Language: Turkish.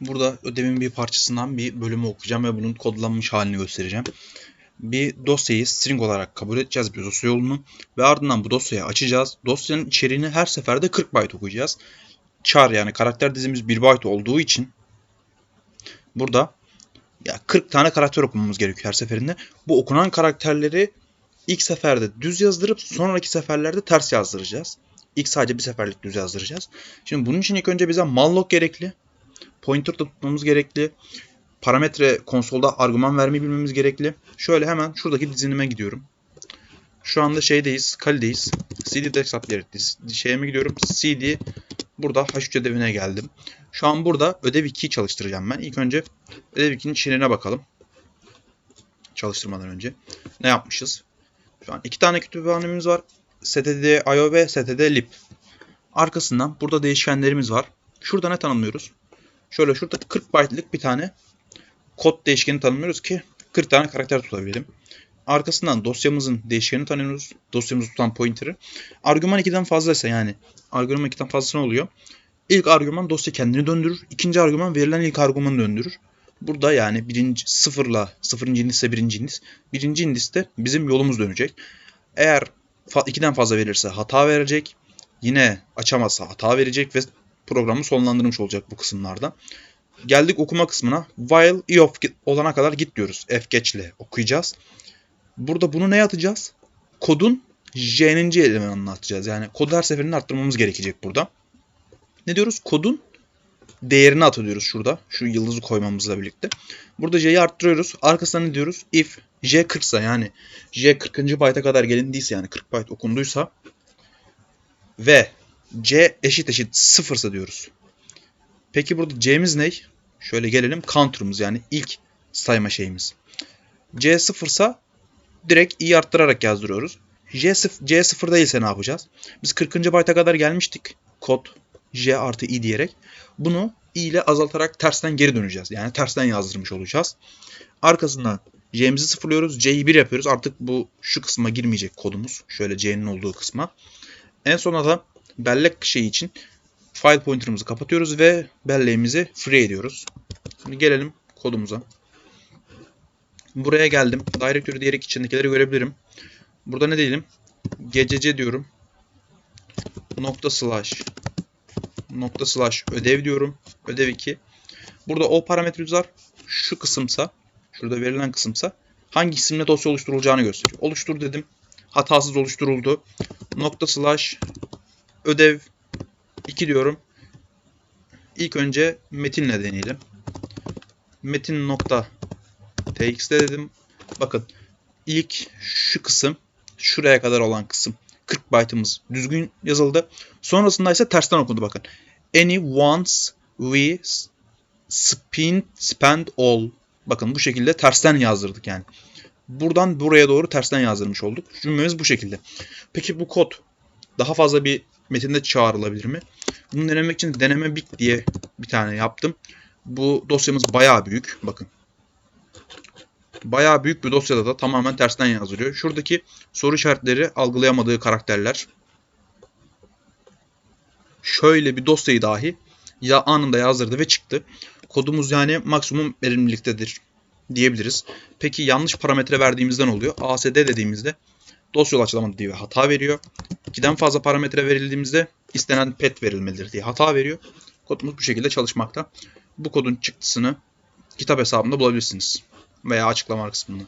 Burada ödevin bir parçasından bir bölümü okuyacağım ve bunun kodlanmış halini göstereceğim. Bir dosyayı string olarak kabul edeceğiz bir dosya yolunu ve ardından bu dosyayı açacağız. Dosyanın içeriğini her seferde 40 byte okuyacağız. Char yani karakter dizimiz 1 byte olduğu için burada ya 40 tane karakter okumamız gerekiyor her seferinde. Bu okunan karakterleri ilk seferde düz yazdırıp sonraki seferlerde ters yazdıracağız. İlk sadece bir seferlik düz yazdıracağız. Şimdi bunun için ilk önce bize malloc gerekli. Pointer da tutmamız gerekli. Parametre konsolda argüman vermeyi bilmemiz gerekli. Şöyle hemen şuradaki dizinime gidiyorum. Şu anda şeydeyiz, kalideyiz. CD desktop şeye mi gidiyorum? CD burada H3 ödevine geldim. Şu an burada ödev 2'yi çalıştıracağım ben. İlk önce ödev 2'nin içeriğine bakalım. Çalıştırmadan önce. Ne yapmışız? Şu an iki tane kütüphanemiz var. std io ve std lib. Arkasından burada değişkenlerimiz var. Şurada ne tanımlıyoruz? Şöyle şurada 40 byte'lık bir tane kod değişkeni tanımlıyoruz ki 40 tane karakter tutabilelim. Arkasından dosyamızın değişkenini tanıyoruz. Dosyamızı tutan pointer'ı. Argüman 2'den fazlaysa yani argüman 2'den fazlası ne oluyor? İlk argüman dosya kendini döndürür. İkinci argüman verilen ilk argümanı döndürür. Burada yani birinci sıfırla sıfırıncı indisle birinci indis. Birinci indiste bizim yolumuz dönecek. Eğer ikiden fazla verirse hata verecek. Yine açamazsa hata verecek ve programı sonlandırmış olacak bu kısımlarda. Geldik okuma kısmına. While i of olana kadar git diyoruz. F geçle okuyacağız. Burada bunu ne atacağız? Kodun j'ninci elemanını atacağız. Yani kodu her seferinde arttırmamız gerekecek burada. Ne diyoruz? Kodun değerini atıyoruz şurada. Şu yıldızı koymamızla birlikte. Burada j'yi arttırıyoruz. Arkasına ne diyoruz? If j 40 ise yani j 40. byte'a kadar gelindiyse yani 40 byte okunduysa ve c eşit eşit 0 ise diyoruz. Peki burada c'miz ne? Şöyle gelelim counter'ımız yani ilk sayma şeyimiz. c 0 ise direkt i arttırarak yazdırıyoruz. J 0, C 0 değilse ne yapacağız? Biz 40. byte'a kadar gelmiştik. Kod J artı i diyerek. Bunu i ile azaltarak tersten geri döneceğiz. Yani tersten yazdırmış olacağız. Arkasından J'mizi sıfırlıyoruz. C'yi 1 yapıyoruz. Artık bu şu kısma girmeyecek kodumuz. Şöyle C'nin olduğu kısma. En sona da bellek şeyi için file pointer'ımızı kapatıyoruz ve belleğimizi free ediyoruz. Şimdi gelelim kodumuza. Buraya geldim. Directory diyerek içindekileri görebilirim. Burada ne diyelim? GCC diyorum. Nokta slash nokta slash ödev diyorum. Ödev 2. Burada o parametremiz var. Şu kısımsa, şurada verilen kısımsa hangi isimle dosya oluşturulacağını gösteriyor. Oluştur dedim. Hatasız oluşturuldu. Nokta slash ödev 2 diyorum. İlk önce metinle deneyelim. Metin nokta txt dedim. Bakın ilk şu kısım şuraya kadar olan kısım 40 byte'ımız düzgün yazıldı. Sonrasında ise tersten okundu bakın. Any once we spend, spend all. Bakın bu şekilde tersten yazdırdık yani. Buradan buraya doğru tersten yazdırmış olduk. Cümlemiz bu şekilde. Peki bu kod daha fazla bir metinde çağrılabilir mi? Bunu denemek için deneme big diye bir tane yaptım. Bu dosyamız bayağı büyük. Bakın bayağı büyük bir dosyada da tamamen tersten yazılıyor. Şuradaki soru işaretleri algılayamadığı karakterler. Şöyle bir dosyayı dahi ya anında yazdırdı ve çıktı. Kodumuz yani maksimum verimliliktedir diyebiliriz. Peki yanlış parametre verdiğimizden oluyor. ASD dediğimizde dosya yol açılamadı diye hata veriyor. İkiden fazla parametre verildiğimizde istenen pet verilmelidir diye hata veriyor. Kodumuz bu şekilde çalışmakta. Bu kodun çıktısını kitap hesabında bulabilirsiniz veya açıklama kısmında.